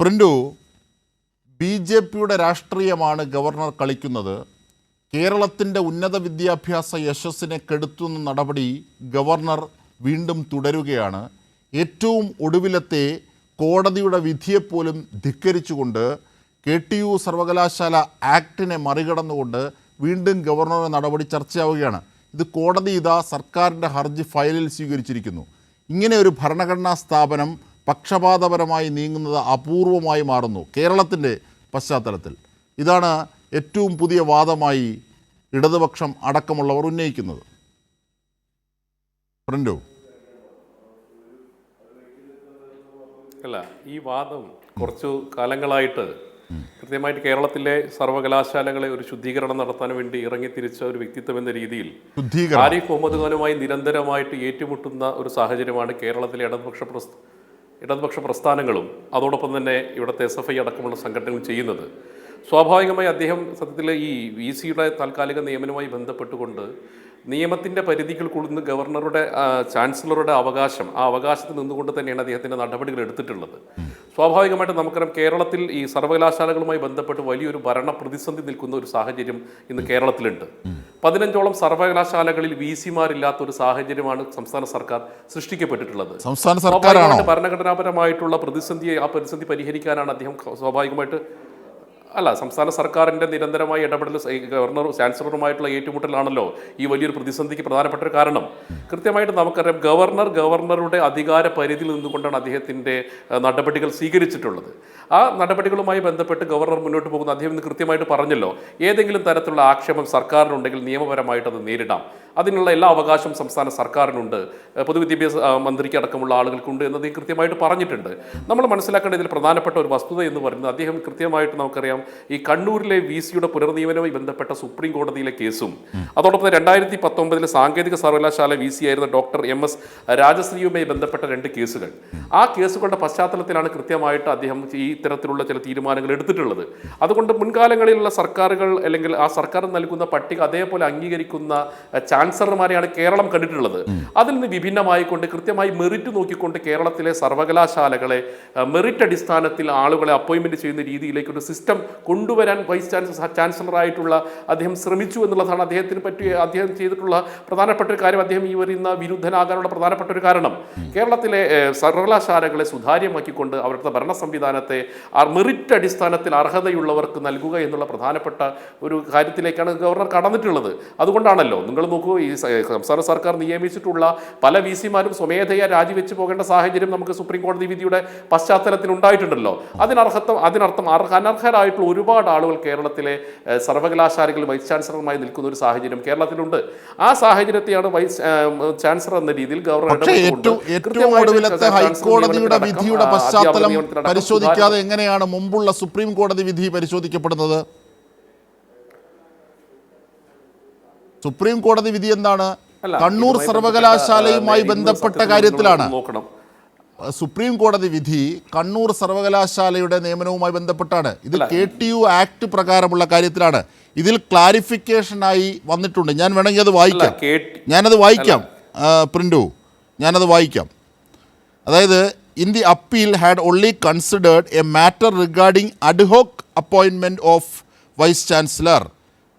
Print B J പിയുടെ രാഷ്ട്രീയമാണ് governor കളിക്കുന്നത്. കേരളത്തിന്റെ ഉന്നത വിദ്യാഭ്യാസ യശസ്സിനെ കെടുത്തുന്ന നടപടി ഗവർണർ വീണ്ടും തുടരുകയാണ്. ഏറ്റവും ഒടുവിലത്തെ കോടതിയുടെ വിധിയെപ്പോലും ധിക്കരിച്ചുകൊണ്ട് കെ ടി യു സർവകലാശാല ആക്ടിനെ മറികടന്നുകൊണ്ട് വീണ്ടും ഗവർണറുടെ നടപടി ചർച്ചയാവുകയാണ്. ഇത് കോടതി ഇതാ സർക്കാരിന്റെ ഹർജി ഫയലിൽ സ്വീകരിച്ചിരിക്കുന്നു. ഇങ്ങനെ ഒരു ഭരണഘടനാ സ്ഥാപനം പക്ഷപാതപരമായി നീങ്ങുന്നത് അപൂർവമായി മാറുന്നു കേരളത്തിന്റെ പശ്ചാത്തലത്തിൽ. ഇതാണ് ഏറ്റവും പുതിയ വാദമായി ഇടതുപക്ഷം അടക്കമുള്ളവർ ഉന്നയിക്കുന്നത്. ഫ്രണ്ടോ അല്ല ഈ വാദം കുറച്ചു കാലങ്ങളായിട്ട് കൃത്യമായിട്ട് കേരളത്തിലെ സർവകലാശാലകളെ ഒരു ശുദ്ധീകരണം നടത്താൻ വേണ്ടി ഇറങ്ങിത്തിരിച്ച ഒരു വ്യക്തിത്വം എന്ന രീതിയിൽ ആരിഫ് മുഹമ്മദ് ഖാനുമായി നിരന്തരമായിട്ട് ഏറ്റുമുട്ടുന്ന ഒരു സാഹചര്യമാണ് കേരളത്തിലെ ഇടതുപക്ഷ ഇടതുപക്ഷ പ്രസ്ഥാനങ്ങളും അതോടൊപ്പം തന്നെ ഇവിടുത്തെ എസ് എഫ് ഐ അടക്കമുള്ള സംഘടനകൾ ചെയ്യുന്നത്. സ്വാഭാവികമായി അദ്ദേഹം സത്യത്തിൽ ഈ വി സിയുടെ താൽക്കാലിക നിയമനവുമായി ബന്ധപ്പെട്ടുകൊണ്ട് നിയമത്തിന്റെ പരിധികൾക്കുള്ളിൽ ഗവർണറുടെ ചാൻസലറുടെ അവകാശം ആ അവകാശത്തിൽ നിന്നുകൊണ്ട് തന്നെയാണ് അദ്ദേഹത്തിന്റെ നടപടികൾ എടുത്തിട്ടുള്ളത്. സ്വാഭാവികമായിട്ട് നമുക്കറിയാം കേരളത്തിൽ ഈ സർവകലാശാലകളുമായി ബന്ധപ്പെട്ട് വലിയൊരു ഭരണ പ്രതിസന്ധി നിൽക്കുന്ന ഒരു സാഹചര്യം ഇന്ന് കേരളത്തിലുണ്ട്. പതിനഞ്ചോളം സർവകലാശാലകളിൽ വി സിമാരില്ലാത്ത ഒരു സാഹചര്യമാണ് സംസ്ഥാന സർക്കാർ സൃഷ്ടിക്കപ്പെട്ടിട്ടുള്ളത്. സംസ്ഥാന സർക്കാരാണ്? സ്വാഭാവികമായിട്ട് ഭരണഘടനാപരമായിട്ടുള്ള പ്രതിസന്ധിയെ ആ പ്രതിസന്ധി പരിഹരിക്കാനാണ് അദ്ദേഹം സ്വാഭാവികമായിട്ട് അല്ല സംസ്ഥാന സർക്കാരിന്റെ നിരന്തരമായ ഇടപെടൽ ഗവർണർ ചാൻസലറുമായിട്ടുള്ള ഏറ്റുമുട്ടലാണല്ലോ ഈ വലിയൊരു പ്രതിസന്ധിക്ക് പ്രധാനപ്പെട്ട ഒരു കാരണം. കൃത്യമായിട്ട് നമുക്കറിയാം ഗവർണർ ഗവർണറുടെ അധികാര പരിധിയിൽ നിന്നുകൊണ്ടാണ് അദ്ദേഹത്തിന്റെ നടപടികൾ സ്വീകരിച്ചിട്ടുള്ളത്. ആ നടപടികളുമായി ബന്ധപ്പെട്ട് ഗവർണർ മുന്നോട്ട് പോകുന്ന അദ്ദേഹം ഇന്ന് കൃത്യമായിട്ട് പറഞ്ഞല്ലോ ഏതെങ്കിലും തരത്തിലുള്ള ആക്ഷേപം സർക്കാരിനുണ്ടെങ്കിൽ നിയമപരമായിട്ട് അത് നേരിടാം. അതിനുള്ള എല്ലാ അവകാശവും സംസ്ഥാന സർക്കാരിനുണ്ട്. പൊതുവിദ്യാഭ്യാസ മന്ത്രിക്ക് അടക്കമുള്ള ആളുകൾക്കുണ്ട് എന്ന് അദ്ദേഹം കൃത്യമായിട്ട് പറഞ്ഞിട്ടുണ്ട്. നമ്മൾ മനസ്സിലാക്കേണ്ട ഇതിൽ പ്രധാനപ്പെട്ട ഒരു വസ്തുത എന്ന് പറയുന്നത് അദ്ദേഹം കൃത്യമായിട്ട് നമുക്കറിയാം ഈ കണ്ണൂരിലെ വി സിയുടെ പുനർനിയമനവുമായി ബന്ധപ്പെട്ട സുപ്രീം കോടതിയിലെ കേസും അതോടൊപ്പം രണ്ടായിരത്തി പത്തൊമ്പതിലെ സാങ്കേതിക സർവകലാശാല വി സി ആയിരുന്ന ഡോക്ടർ എം എസ് രാജശ്രീയുമായി ബന്ധപ്പെട്ട രണ്ട് കേസുകൾ. ആ കേസുകളുടെ പശ്ചാത്തലത്തിലാണ് കൃത്യമായിട്ട് അദ്ദേഹം ഈ ഇത്തരത്തിലുള്ള ചില തീരുമാനങ്ങൾ എടുത്തിട്ടുള്ളത്. അതുകൊണ്ട് മുൻകാലങ്ങളിലുള്ള സർക്കാരുകൾ അല്ലെങ്കിൽ ആ സർക്കാർ നൽകുന്ന പട്ടിക അതേപോലെ അംഗീകരിക്കുന്ന ചാൻസലർമാരെയാണ് കേരളം കണ്ടിട്ടുള്ളത്. അതിൽ നിന്ന് വിഭിന്നമായിക്കൊണ്ട് കൃത്യമായി മെറിറ്റ് നോക്കിക്കൊണ്ട് കേരളത്തിലെ സർവകലാശാലകളെ മെറിറ്റ് അടിസ്ഥാനത്തിൽ ആളുകളെ അപ്പോയിന്റ്മെന്റ് ചെയ്യുന്ന രീതിയിലേക്ക് ഒരു സിസ്റ്റം കൊണ്ടുവരാൻ വൈസ് ചാൻസലർ ചാൻസലറായിട്ടുള്ള അദ്ദേഹം ശ്രമിച്ചു എന്നുള്ളതാണ് അദ്ദേഹത്തിന് പറ്റി അദ്ദേഹം ചെയ്തിട്ടുള്ള പ്രധാനപ്പെട്ട ഒരു കാര്യം. അദ്ദേഹം ഈ വരുന്ന വിരുദ്ധനാകാനുള്ള പ്രധാനപ്പെട്ട ഒരു കാരണം. കേരളത്തിലെ സർവകലാശാലകളെ സുതാര്യമാക്കിക്കൊണ്ട് അവരുടെ ഭരണ സംവിധാനത്തെ മെറിറ്റ് അടിസ്ഥാനത്തിൽ അർഹതയുള്ളവർക്ക് നൽകുക എന്നുള്ള പ്രധാനപ്പെട്ട ഒരു കാര്യത്തിലേക്കാണ് ഗവർണർ കടന്നിട്ടുള്ളത്. അതുകൊണ്ടാണല്ലോ നിങ്ങൾ ഈ സംസ്ഥാന സർക്കാർ നിയമിച്ചിട്ടുള്ള പല വി സിമാരും സ്വമേധയാ രാജിവെച്ച് പോകേണ്ട സാഹചര്യം നമുക്ക് സുപ്രീം കോടതി വിധിയുടെ പശ്ചാത്തലത്തിൽ ഉണ്ടായിട്ടുണ്ടല്ലോ. അതിനർഹത്വം അതിനർത്ഥം അർഹ അനർഹരായിട്ടുള്ള ഒരുപാട് ആളുകൾ കേരളത്തിലെ സർവകലാശാലകൾ സർവകലാശാലകളിൽ വൈസ് ചാൻസലർമായി നിൽക്കുന്ന ഒരു സാഹചര്യം കേരളത്തിലുണ്ട്. ആ സാഹചര്യത്തെയാണ് വൈസ് ചാൻസലർ എന്ന രീതിയിൽ ഗവർണർ ഹൈക്കോടതിയുടെ വിധിയുടെ പശ്ചാത്തലം പരിശോധിക്കാതെ എങ്ങനെയാണ് മുമ്പുള്ള സുപ്രീം കോടതി വിധി പരിശോധിക്കപ്പെടുന്നത്? സുപ്രീം കോടതി വിധി എന്താണ്? കണ്ണൂർ സർവകലാശാലയുമായി ബന്ധപ്പെട്ട, കാര്യത്തിലാണ്. നോക്കണം. സുപ്രീം കോടതി വിധി കണ്ണൂർ സർവകലാശാലയുടെ നിയമനവുമായി ബന്ധപ്പെട്ടാണ്. ഇത് കെ ടി യു ആക്ട് പ്രകാരമുള്ള കാര്യത്തിലാണ്. ഇതിൽ ക്ലാരിഫിക്കേഷനായി വന്നിട്ടുണ്ട്. ഞാൻ വേണമെങ്കിൽ അത് വായിക്കാം. ഞാനത് വായിക്കാം. പ്രിന്റു ഞാനത് വായിക്കാം. അതായത് in the appeal had only considered a matter regarding ad hoc അപ്പോയിൻമെന്റ് of vice chancellor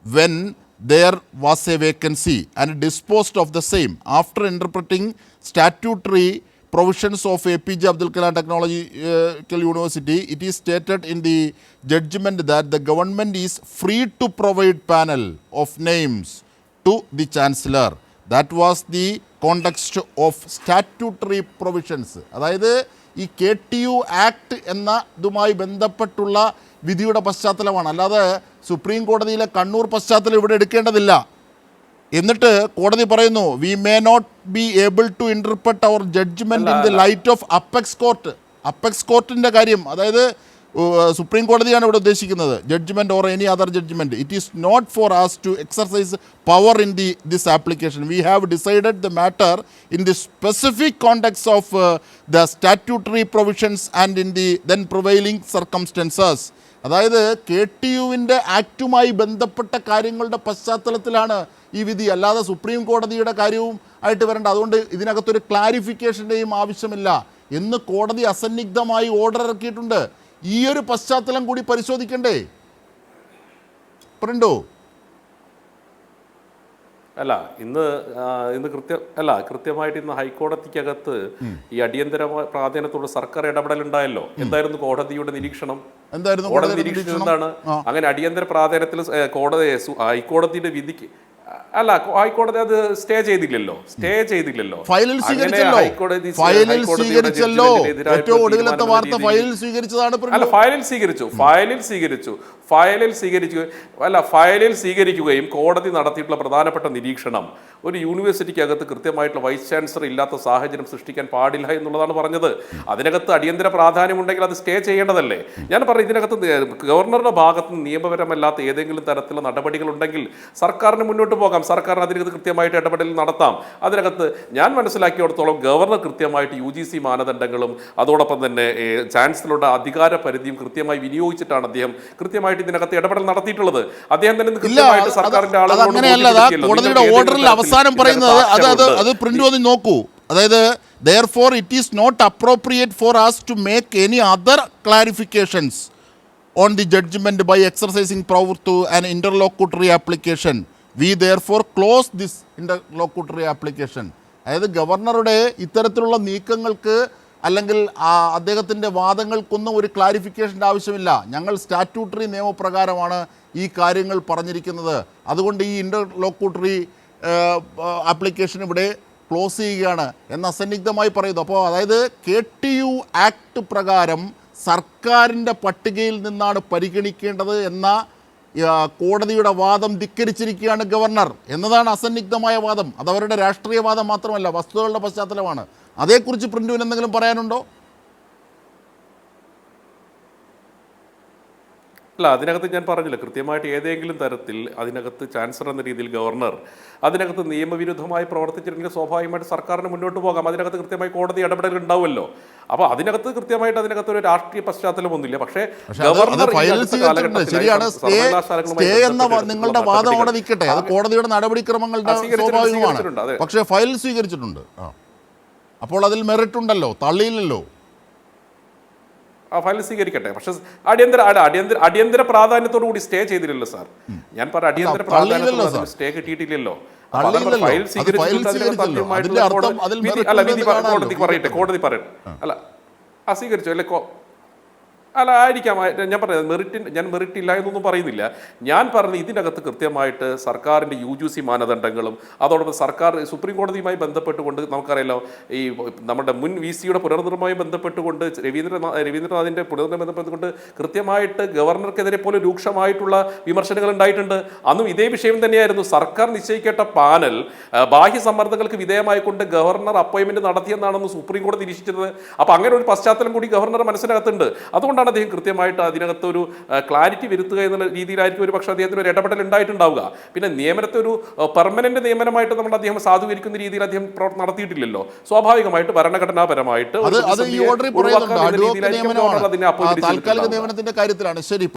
when there was a vacancy and disposed of the same after interpreting statutory provisions of APJ Abdul Kalam Technological University it is stated in the judgment that the government is free to provide panel of names to the chancellor That was the context of statutory provisions. അതായത് ഈ K T U act എന്ന ഇതുമായി ബന്ധപ്പെട്ടുള്ള വിധിയുടെ പശ്ചാത്തലമാണ്. അല്ലാതെ supreme കോടതിയിലെ കണ്ണൂർ പശ്ചാത്തലം ഇവിടെ എടുക്കേണ്ടതില്ല. എന്നിട്ട് കോടതി പറയുന്നു we may not be able to interpret our judgment in the light of apex court apex കോർട്ടിന്റെ കാര്യം അതായത് സുപ്രീം കോടതിയാണ് ഇവിടെ ഉദ്ദേശിക്കുന്നത്. Judgment or any other judgment it is not for us to exercise power in the this application we have decided the matter in the specific context of the statutory provisions and in the then prevailing circumstances അതായത് K T യുവിന്റെ ആക്റ്റുമായി ബന്ധപ്പെട്ട കാര്യങ്ങളുടെ പശ്ചാത്തലത്തിലാണ് ഈ വിധി. അല്ലാതെ supreme കോടതിയുടെ കാര്യവും ആയിട്ട് വരേണ്ട. അതുകൊണ്ട് ഇതിനകത്തൊരു ക്ലാരിഫിക്കേഷന്റെയും ആവശ്യമില്ല. എന്ന് കോടതി അസന്നിഗ്ധമായി ഓർഡർ ഇറക്കിയിട്ടുണ്ട്. ഈ ഒരു പശ്ചാത്തലം കൂടി പരിശോധിക്കണ്ടേ? പ്രിൻഡു? അല്ല ഇന്ന് ഇന്ന് കൃത്യം അല്ല കൃത്യമായിട്ട് ഇന്ന് ഹൈക്കോടതിക്കകത്ത് ഈ അടിയന്തര പ്രാധാന്യത്തോട് സർക്കാർ ഇടപെടൽ ഉണ്ടായല്ലോ എന്തായിരുന്നു കോടതിയുടെ നിരീക്ഷണം? എന്തായിരുന്നു കോടതി നിരീക്ഷണം? എന്താണ്? അങ്ങനെ അടിയന്തര പ്രാധാന്യത്തിൽ കോടതി ഹൈക്കോടതിയുടെ വിധിക്ക് അല്ല ഹൈക്കോടതി അത് സ്റ്റേ ചെയ്തില്ലല്ലോ. സ്റ്റേ ചെയ്തില്ലല്ലോ. ഫയലിൽ സ്വീകരിച്ചല്ലോ. ഫയലിൽ സ്വീകരിച്ചല്ലോ. ജഡ്ജ്മെന്റിനെതിരായിട്ടുള്ള ഏറ്റവും ഒടുവിലത്തെ വാർത്ത ഫയലിൽ സ്വീകരിച്ചതാണ് അല്ല ഫയലിൽ സ്വീകരിച്ചു. ഫയലിൽ സ്വീകരിച്ചു. ഫയലിൽ സ്വീകരിക്കുക അല്ല ഫയലിൽ സ്വീകരിക്കുകയും കോടതി നടത്തിയിട്ടുള്ള പ്രധാനപ്പെട്ട നിരീക്ഷണം ഒരു യൂണിവേഴ്സിറ്റിക്കകത്ത് കൃത്യമായിട്ടുള്ള വൈസ് ചാൻസലർ ഇല്ലാത്ത സാഹചര്യം സൃഷ്ടിക്കാൻ പാടില്ല എന്നുള്ളതാണ് പറഞ്ഞത്. അതിനകത്ത് അടിയന്തര പ്രാധാന്യമുണ്ടെങ്കിൽ അത് സ്റ്റേ ചെയ്യേണ്ടതല്ലേ? ഞാൻ പറഞ്ഞു ഇതിനകത്ത് ഗവർണറുടെ ഭാഗത്ത് നിയമപരമല്ലാത്ത ഏതെങ്കിലും തരത്തിലുള്ള നടപടികളുണ്ടെങ്കിൽ സർക്കാരിന് മുന്നോട്ട് പോകാം. സർക്കാരിന് അതിനകത്ത് കൃത്യമായിട്ട് ഇടപെടൽ നടത്താം. അതിനകത്ത് ഞാൻ മനസ്സിലാക്കിയിടത്തോളം ഗവർണർ കൃത്യമായിട്ട് യു ജി സി മാനദണ്ഡങ്ങളും അതോടൊപ്പം തന്നെ ചാൻസലറുടെ അധികാര പരിധിയും കൃത്യമായി വിനിയോഗിച്ചിട്ടാണ് അദ്ദേഹം കൃത്യമായിട്ട് ഇതിനകത്ത് ഇടപെടൽ നടത്തിയിട്ടുള്ളത്. അദ്ദേഹം തന്നെ കൃത്യമായിട്ട് സർക്കാരിന്റെ ആളുകളോട് ഓർഡറിൽ അവസാനം പറയുന്നത് അത് അത് പ്രിന്റ് വന്ന് നോക്കൂ. അതായത് therefore it is not appropriate for us to make any other clarifications on the judgement by exercising power to an application we therefore close this interlocutory application അതായത് ഗവർണറുടെ ഇത്തരത്തിലുള്ള നീക്കങ്ങൾക്ക് അല്ലെങ്കിൽ അദ്ദേഹത്തിന്റെ വാദങ്ങൾക്കൊന്നും ഒരു ക്ലാരിഫിക്കേഷന്റെ ആവശ്യമില്ല. ഞങ്ങൾ സ്റ്റാറ്റ്യൂട്ടറി നിയമപ്രകാരമാണ് ഈ കാര്യങ്ങൾ പറഞ്ഞിരിക്കുന്നത്. അതുകൊണ്ട് ഈ ഇന്റർലോക്യൂട്ടറി ആപ്ലിക്കേഷൻ ഇവിടെ ക്ലോസ് ചെയ്യുകയാണ് എന്ന് അസന്നിഗ്ധമായി പറയുന്നു. അപ്പോൾ അതായത് കെ ടി യു ആക്ട് പ്രകാരം സർക്കാരിന്റെ പട്ടികയിൽ നിന്നാണ് പരിഗണിക്കേണ്ടത് എന്ന കോടതിയുടെ വാദം ധിക്കരിച്ചിരിക്കുകയാണ് ഗവർണർ. എന്നതാണ് അസന്നിഗ്ധമായ വാദം. അതവരുടെ അവരുടെ രാഷ്ട്രീയ മാത്രമല്ല വസ്തുതകളുടെ പശ്ചാത്തലമാണ്. അതേക്കുറിച്ച് പ്രിന്റുവിന് എന്തെങ്കിലും പറയാനുണ്ടോ? അല്ല അതിനകത്ത് ഞാൻ പറഞ്ഞില്ല കൃത്യമായിട്ട് ഏതെങ്കിലും തരത്തിൽ അതിനകത്ത് ചാൻസലർ എന്ന രീതിയിൽ ഗവർണർ അതിനകത്ത് നിയമവിരുദ്ധമായി പ്രവർത്തിച്ചിട്ടുണ്ടെങ്കിൽ സ്വാഭാവികമായിട്ട് സർക്കാരിന് മുന്നോട്ട് പോകാം. അതിനകത്ത് കൃത്യമായി കോടതി ഇടപെടൽ ഉണ്ടാവുമല്ലോ. അപ്പോൾ അതിനകത്ത് കൃത്യമായിട്ട് അതിനകത്ത് ഒരു രാഷ്ട്രീയ പശ്ചാത്തലമൊന്നുമില്ല പക്ഷേ നിങ്ങളുടെ വാദം അവിടെ നിൽക്കട്ടെ. അത് കോടതിയുടെ നടപടിക്രമങ്ങളുടെ സ്വാഭാവികമാണ്. പക്ഷേ ഫയൽ സ്വീകരിച്ചിട്ടുണ്ട്. അപ്പോൾ അതിൽ മെറിറ്റ് ഉണ്ടല്ലോ തള്ളിയില്ലല്ലോ. ആ ഫയൽ സ്വീകരിക്കട്ടെ. പക്ഷെ അടിയന്തര അടിയന്തര അടിയന്തര പ്രാധാന്യത്തോടു കൂടി സ്റ്റേ ചെയ്തില്ലല്ലോ സാർ ഞാൻ പറഞ്ഞ അടിയന്തര പ്രാധാന്യത്തോടെ. സ്റ്റേ കിട്ടിയിട്ടില്ലല്ലോ. ഫയൽ മെറിറ്റ് അല്ല വിധി പറയട്ടെ കോടതി പറയട്ടെ. അല്ല ആ സ്വീകരിച്ചു. അല്ലെ അല്ല ആയിരിക്കാം. ഞാൻ പറഞ്ഞത് മെറിറ്റിൻ ഞാൻ മെറിറ്റ് ഇല്ല എന്നൊന്നും പറയുന്നില്ല. ഞാൻ പറഞ്ഞ ഇതിനകത്ത് കൃത്യമായിട്ട് സർക്കാരിന്റെ യു ജി സി മാനദണ്ഡങ്ങളും അതോടൊപ്പം സർക്കാർ സുപ്രീം കോടതിയുമായി ബന്ധപ്പെട്ടുകൊണ്ട് നമുക്കറിയാലോ ഈ നമ്മുടെ മുൻ വി സിയുടെ പുനർനിർമ്മാണം ബന്ധപ്പെട്ടുകൊണ്ട് രവീന്ദ്ര രവീന്ദ്രനാഥിന്റെ പുനർനിർമ്മാണം ബന്ധപ്പെട്ടുകൊണ്ട് കൃത്യമായിട്ട് ഗവർണർക്കെതിരെ പോലെ രൂക്ഷമായിട്ടുള്ള വിമർശനങ്ങൾ ഉണ്ടായിട്ടുണ്ട്. അന്നും ഇതേ വിഷയം തന്നെയായിരുന്നു. സർക്കാർ നിശ്ചയിക്കേണ്ട പാനൽ ബാഹ്യ സമ്മർദ്ദങ്ങൾക്ക് വിധേയമായിക്കൊണ്ട് ഗവർണർ അപ്പോയിൻമെന്റ് നടത്തിയെന്നാണെന്ന് സുപ്രീം കോടതി നിരീക്ഷിച്ചത് അപ്പോൾ അങ്ങനെ ഒരു പശ്ചാത്തലം കൂടി ഗവർണർ മനസ്സിനകത്തുണ്ട്. അതുകൊണ്ടാണ് അദ്ദേഹം കൃത്യമായിട്ട് അതിനകത്ത് ഒരു ക്ലാരിറ്റി വരുത്തുക എന്നുള്ള രീതിയിലായിരിക്കും ഒരു പക്ഷേ അദ്ദേഹത്തിന് ഒരു ഇടപെടൽ ഉണ്ടായിട്ടുണ്ടാവുക. പിന്നെ നിയമനത്തെ ഒരു പെർമനന്റ് നിയമനമായിട്ട് നമ്മൾ അദ്ദേഹം സാധൂകരിക്കുന്ന രീതിയിൽ അദ്ദേഹം പ്രവർത്തനം നടത്തിയിട്ടില്ലല്ലോ. സ്വാഭാവികമായിട്ട് ഭരണഘടനാപരമായിട്ട് അതിനെ. നിയമനത്തിന്റെ കാര്യത്തിലാണ്. ശരി